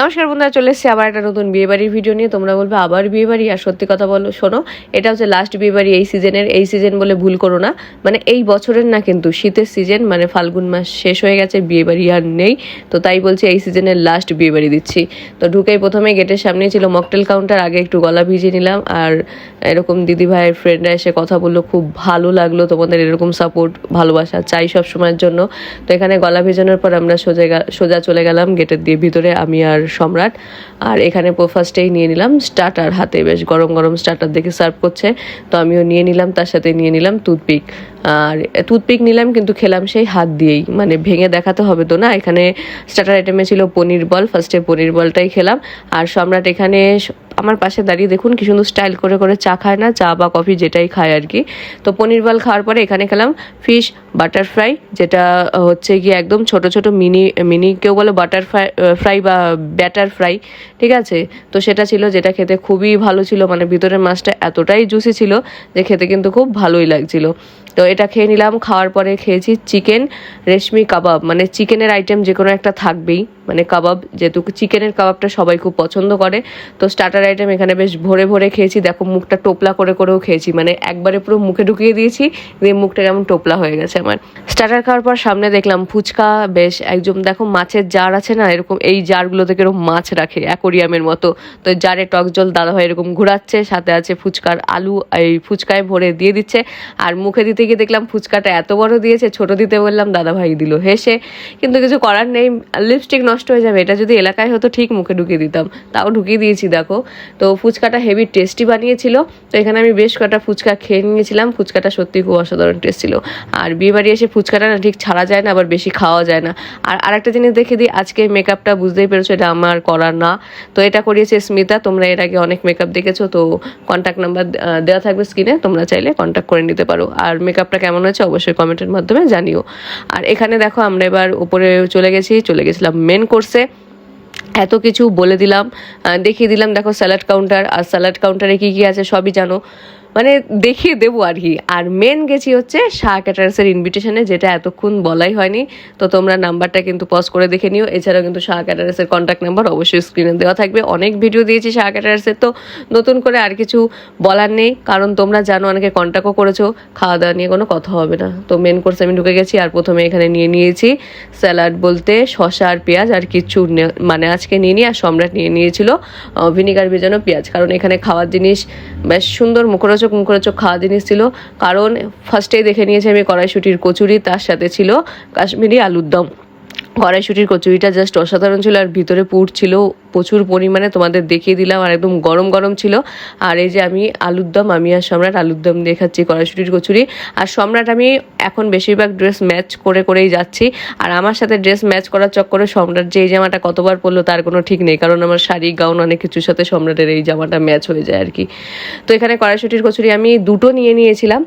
নমস্কার বন্ধুরা, চলে এসেছি আবার একটা নতুন বিয়েবাড়ির ভিডিও নিয়ে। তোমরা বলবে, আবার বিয়েবাড়ি? আর সত্যি কথা বলো, শোনো, এটা হচ্ছে লাস্ট বিয়েবাড়ি এই সিজনের এই সিজন বলে ভুল করো না। মানে এই বছরের না কিন্তু, শীতের সিজন মানে ফাল্গুন মাস শেষ হয়ে গেছে, বিয়েবাড়ি আর নেই। তো তাই বলছি, এই সিজনের লাস্ট বিয়েবাড়ি দিচ্ছি। তো ঢুকেই প্রথমে গেটের সামনে ছিল মকটেল কাউন্টার আগে একটু গলা ভিজিয়ে নিলাম। আর এরকম দিদি ভাইয়ের ফ্রেন্ডরা এসে কথা বলল, খুব ভালো লাগল তোমাদের এরকম সাপোর্ট ভালোবাসা চাই সব সময়ের জন্য। তো এখানে গলা ভেজানোর পর আমরা সোজা সোজা চলে গেলাম গেটের দিয়ে, ভিতরে আমি আর সম্রাট। আর এখানে ফার্স্টেই নিয়ে নিলাম। স্টার্টার হাতে বেশ গরম গরম স্টার্টার দেখে সার্ভ করছে। তো আমিও নিয়ে নিলাম, তার সাথে নিয়ে নিলাম টুথপিক আর টুথপিক নিলাম, কিন্তু খেলাম সেই হাত দিয়েই। মানে ভেঙে দেখাতে হবে তো না? এখানে স্টার্টার আইটেমে ছিল পনির বল ফার্স্টে পনির বলটাই খেলাম। আর সম্রাট এখানে আমার পাশে দাঁড়িয়ে দেখুন কি সুন্দর স্টাইল করে করে চা খায় না, চা বা কফি যেটাই খায় আর কি। তো পনির বল খাওয়ার পরে এখানে খেলাম ফিশ বাটার ফ্রাই যেটা হচ্ছে গিয়ে একদম ছোট ছোট মিনি মিনি কেউ বলে বাটার ফ্রাই ফ্রাই বা ব্যাটার ফ্রাই ঠিক আছে? তো সেটা ছিল যেটা খেতে খুবই ভালো ছিল মানে ভিতরের মাছটা এতটাই জুসি ছিল যে খেতে কিন্তু খুব ভালোই লাগছিল। তো এটা খেয়ে নিলাম, খাওয়ার পরে খেয়েছি চিকেন রেশমি কাবাব। মানে চিকেনের আইটেম যে কোনো একটা থাকবেই। মানে কাবাব যেহেতু চিকেনের কাবাবটা সবাই খুব পছন্দ করে। তো স্টার্টার আইটেম এখানে বেশ ভরে ভরে খেয়েছি। দেখো মুখটা টোপলা করে করেও খেয়েছি। মানে একবারে পুরো মুখে ঢুকিয়ে দিয়েছি, দিয়ে মুখটা কেমন টোপলা হয়ে গেছে আমার। স্টার্টার খাওয়ার পর সামনে দেখলাম ফুচকা। বেশ একদম দেখো মাছের জার আছে না? এরকম এই জারগুলোতে এরকম মাছ রাখে অ্যাকোরিয়ামের মতো। তো জারে টক জল দাদা ভাই এরকম ঘোরাচ্ছে। সাথে আছে ফুচকার আলু, এই ফুচকায় ভরে দিয়ে দিচ্ছে। আর মুখে দিতে গিয়ে দেখলাম ফুচকাটা এত বড় দিয়েছে, ছোট দিতে বললাম, দাদা ভাই দিল। হেসে, কিন্তু কিছু করার নেই লিপস্টিক নষ্ট হয়ে যাবে, এটা যদি এলাকায় হতো ঠিক মুখে ঢুকিয়ে দিতাম। তাও ঢুকিয়ে দিয়েছি, দেখো। তো ফুচকাটা হেভি টেস্টি বানিয়েছিল, তো এখানে আমি বেশ কটা ফুচকা খেয়ে নিয়েছিলাম, ফুচকাটা সত্যি খুব অসাধারণ টেস্ট ছিল। আর বিয়ে বাড়ি এসে ফুচকাটা না ঠিক ছাড়া যায় না, আবার বেশি খাওয়া যায় না। আর আরেকটা জিনিস দেখে দিই, আজকে মেকআপটা বুঝতেই পেরেছ, এটা আমার করার না। তো এটা করিয়েছে স্মিতা, তোমরা এর আগে অনেক মেকআপ দেখেছ, তো কন্ট্যাক্ট নাম্বার দেওয়া থাকবে স্ক্রিনে তোমরা চাইলে কন্ট্যাক্ট করে নিতে পারো। আর মেকআপটা কেমন হয়েছে অবশ্যই কমেন্টের মাধ্যমে জানিও। আর এখানে দেখো আমরা এবার উপরে চলে গেছি, চলে গেছিলাম মেন কোর্সে এত কিছু বলে দিলাম দেখিয়ে দিলাম, দেখো স্যালাড কাউন্টার আর স্যালাড কাউন্টারে কী কী আছে সবই জানো। মানে দেখিয়ে দেবো আর কি। আর মেন গেছি হচ্ছে শাহ ক্যাটারার্সের ইনভিটেশনে যেটা এতক্ষণ বলাই হয়নি। তো তোমরা নাম্বারটা কিন্তু পজ করে দেখে নিও। এছাড়াও কিন্তু শাহ ক্যাটারার্সের কন্ট্যাক্ট নাম্বার অবশ্যই স্ক্রিনে দেওয়া থাকবে। অনেক ভিডিও দিয়েছি শাহ ক্যাটারার্সের। তো নতুন করে আর কিছু বলার নেই, কারণ তোমরা জানো অনেকে কন্ট্যাক্টও করেছ। খাওয়া দাওয়া নিয়ে কোনো কথা হবে না। তো মেন কোর্সে আমি ঢুকে গেছি, আর প্রথমে এখানে নিয়ে নিয়েছি স্যালাড বলতে শসা আর পেঁয়াজ আর কিছু মানে আজকে নিয়ে নিয়ে আর সম্রাট নিয়ে নিয়েছিল ভিনিগার ভেজানো পেঁয়াজ। কারণ এখানে খাওয়ার জিনিস বেশ সুন্দর মুখরোচক মুখরোচক খাওয়া জিনিস ছিল। কারণ ফার্স্টেই দেখে নিয়েছি আমি কড়াইশুটির কচুরি, তার সাথে ছিল কাশ্মীরি আলুর দম। কড়াইশুটির কচুরিটা জাস্ট অসাধারণ ছিল আর ভিতরে পুর ছিল প্রচুর পরিমাণে তোমাদের দেখিয়ে দিলাম আর একদম গরম গরম ছিল। আর এই যে আমি আলুর দম, আমি আর সম্রাট আলুর দম দিয়ে খাচ্ছি কড়াইশুটির কচুরি। আর সম্রাট, আমি এখন বেশিরভাগ ড্রেস ম্যাচ করে করেই যাচ্ছি। আর আমার সাথে ড্রেস ম্যাচ করার চক্করে সম্রাট যে এই জামাটা কতবার পরলো তার কোনো ঠিক নেই। কারণ আমার শাড়ি গাউন অনেক কিছুর সাথে সম্রাটের এই জামাটা ম্যাচ হয়ে যায় আর কি। তো এখানে কড়াইশুটির কচুরি আমি দুটো নিয়ে নিয়েছিলাম।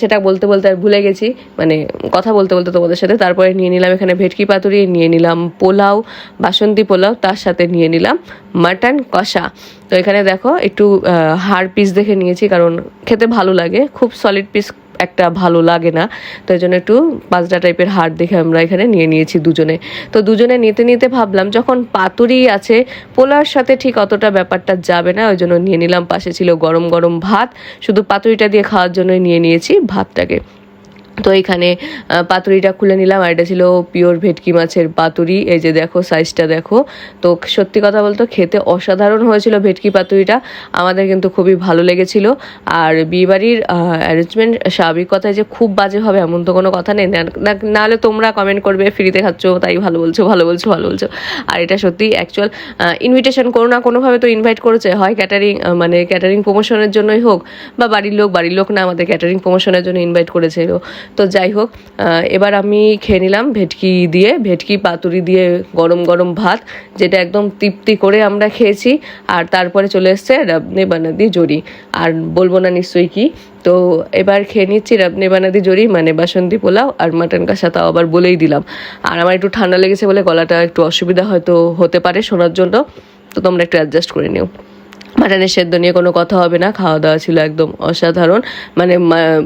সেটা বলতে বলতে আর ভুলে গেছি। মানে কথা বলতে বলতে তোমাদের সাথে। তারপরে নিয়ে নিলাম এখানে ভেটকি পাতুরি, নিয়ে নিলাম পোলাও, বাসন্তী পোলাও, তার সাথে নিয়ে নিলাম মাটন কষা। তো এখানে দেখো, একটু হাড় পিস দেখে নিয়েছি, কারণ খেতে ভালো লাগে। খুব সলিড পিস একটা ভালো লাগে না। তো এই জন্য একটু পাঁচটা টাইপের হাড় দেখে আমরা এখানে নিয়ে নিয়েছি দুজনে। তো দুজনে নিতে নিতে ভাবলাম, যখন পাতুরি আছে পোলার সাথে ঠিক অতটা ব্যাপারটা যাবে না, ওই জন্য নিয়ে নিলাম। পাশে ছিল গরম গরম ভাত। শুধু পাতুরিটা দিয়ে খাওয়ার জন্যই নিয়ে নিয়েছি ভাতটাকে। তো এখানে পাতুরিটা খুলে নিলাম, আর এটা ছিল পিওর ভেটকি মাছের পাতুরি। এই যে দেখো সাইজটা দেখো। তো সত্যি কথা বলতো খেতে অসাধারণ হয়েছিল ভেটকি পাতুরিটা। আমাদের কিন্তু খুবই ভালো লেগেছিল। আর বিয়েবাড়ির অ্যারেঞ্জমেন্ট স্বাভাবিক কথায় যে খুব বাজে হবে এমন তো কোনো কথা নেই। নাহলে তোমরা কমেন্ট করবে, ফ্রিতে খাচ্ছ, তাই ভালো বলছো ভালো বলছো ভালো বলছো। আর এটা সত্যি অ্যাকচুয়াল ইনভিটেশন কোনো না, কোনোভাবে তো ইনভাইট করেছে। হয় ক্যাটারিং মানে ক্যাটারিং প্রমোশনের জন্যই হোক, বা বাড়ির লোক বাড়ির লোক না, আমাদের ক্যাটারিং প্রমোশনের জন্য ইনভাইট করেছিল। তো যাই হোক এবার আমি খেয়ে নিলাম ভেটকি দিয়ে, ভেটকি পাতুরি দিয়ে গরম গরম ভাত, যেটা একদম তৃপ্তি করে আমরা খেয়েছি। আর তারপরে চলে এসছে রাবনে বানাদি জড়ি আর বলব না নিশ্চয়ই কি? তো এবার খেয়ে নিচ্ছি রাবনে বানাদি জড়ি মানে বাসন্তী পোলাও আর মাটন কষা, তাও আবার বলেই দিলাম। আর আমার একটু ঠান্ডা লেগেছে বলে গলাটা একটু অসুবিধা হয়তো হতে পারে শোনার জন্য, তো তোমরা একটু অ্যাডজাস্ট করে নিও। মাটনের সেদ্ধ নিয়ে কোনো কথা হবে না, খাওয়া দাওয়া ছিল একদম অসাধারণ। মানে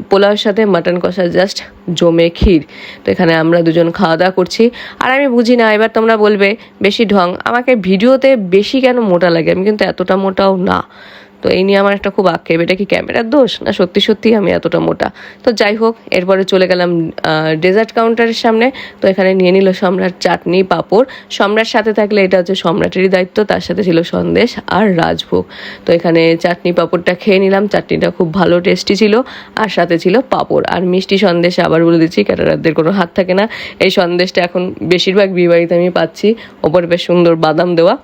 পোলাওর সাথে মাটন কষা জাস্ট জমে ক্ষীর। তো এখানে আমরা দুজন খাওয়া দাওয়া করছি। আর আমি বুঝি না, এবার তোমরা বলবে, বেশি ঢং। আমাকে ভিডিওতে বেশি কেন মোটা লাগে? আমি কিন্তু এতটা মোটাও না। তো এই নিয়ে আমার একটা খুব আক্ষেপ। এটা কি ক্যামেরার দোষ? না, সত্যি সত্যি আমি এতটা মোটা। তো যাই হোক, এরপরে চলে গেলাম ডেজার্ট কাউন্টারের সামনে। তো এখানে নিয়ে নিল সম্রাট চাটনি, পাঁপড়। সম্রাট সাথে থাকলে এটা হচ্ছে সম্রাটেরই দায়িত্ব, তার সাথে ছিল সন্দেশ আর রাজভোগ। তো এখানে চাটনি, পাঁপড়টা খেয়ে নিলাম। চাটনিটা খুব ভালো টেস্টি ছিল, আর সাথে ছিল পাঁপড়। আর মিষ্টি সন্দেশ আবার বলে দিচ্ছি ক্যাটারারদের কোনো হাত থাকে না। এই সন্দেশটা এখন বেশিরভাগ বিয়েবাড়িতে আমি পাচ্ছি। ওপর বেশ সুন্দর বাদাম দেওয়া।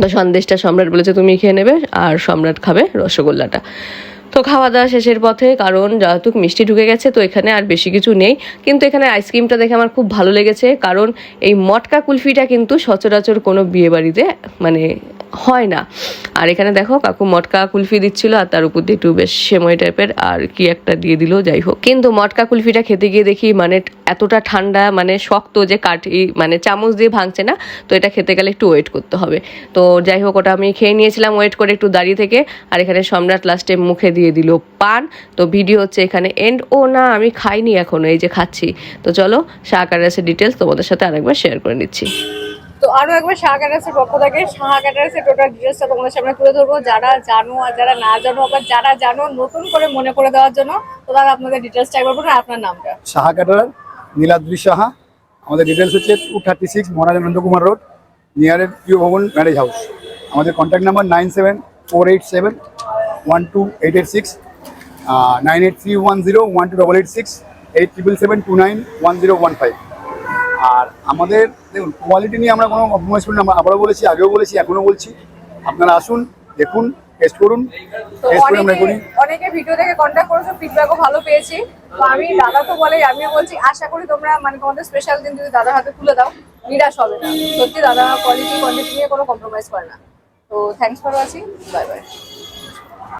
তো সন্দেশটা সম্রাট বলেছে তুমি খেয়ে নেবে আর সম্রাট খাবে রসগোল্লাটা। তো খাওয়া দাওয়া শেষের পথে, কারণ যেহেতু মিষ্টি ঢুকে গেছে তো এখানে আর বেশি কিছু নেই। কিন্তু এখানে আইসক্রিমটা দেখে আমার খুব ভালো লেগেছে, কারণ এই মটকা কুলফিটা কিন্তু সচরাচর কোনো বিয়ে বাড়িতে মানে হয় না। আর এখানে দেখো, কাকু মটকা কুলফি দিচ্ছিল আর তার উপর দিয়ে একটু বেশ সেময় টাইপের আর কি একটা দিয়ে দিল, যাই হোক। কিন্তু মটকা কুলফিটা খেতে গিয়ে দেখি মানে এতটা ঠান্ডা মানে শক্ত যে কাঠি মানে চামচ দিয়ে ভাঙছে না, তো এটা খেতে গেলে একটু ওয়েট করতে হবে। তো যাই হোক, ওটা আমি খেয়ে নিয়েছিলাম ওয়েট করে একটু দাঁড়িয়ে থেকে, আর এখানে সম্রাট লাস্টে মুখে দিয়ে দিল পান। তো ভিডিও হচ্ছে এখানে এন্ড ও না আমি খাইনি এখনও এই যে খাচ্ছি। তো চলো শাহ কাটারেসের ডিটেলস তোমাদের সাথে আরেকবার শেয়ার করে নিচ্ছি। তো আরও একবার শাহ ক্যাটার্সের পক্ষ থেকে শাহ ক্যাটার্সের টোটাল ডিটেলসটা তোমাদের সামনে তুলে ধরবো। যারা জানো আর যারা না জানো আবার যারা জানো নতুন করে মনে করে দেওয়ার জন্য তো তারা আপনাদের ডিটেলসটা একবার বলুন আপনার নামটা। সাহা ক্যাটারার নীলাদ্রি সাহা আমাদের ডিটেলস হচ্ছে two thirty six Maharaj Nandakumar road নিয়ারের Priya Bhavan marriage house আমাদের contact number nine seven four eight seven one two eight eight six nine eight three one zero one two double eight six eight triple seven two nine one zero one five আর আমাদের দেখুন quality নিয়ে আমরা কোনো compromise করি না আমরা আবারও বলেছি আগেও বলেছি এখনও বলছি। আপনারা আসুন দেখুন টেস্ট করুন টেস্ট করে আমরা করি। অনেকে ভিডিও থেকে কন্ট্যাক্ট করেছ ফিডব্যাকও ভালো পেয়েছি। তো আমি দাদা তো বলে আমিও বলছি আশা করি তোমরা মানে তোমাদের স্পেশাল দিন যদি দাদার হাতে তুলে দাও নিরাশ হবে না। সত্যি দাদা কোয়ালিটি কোয়ান্টিটি নিয়ে কোনো কম্প্রোমাইজ করে না। তো thanks for watching bye bye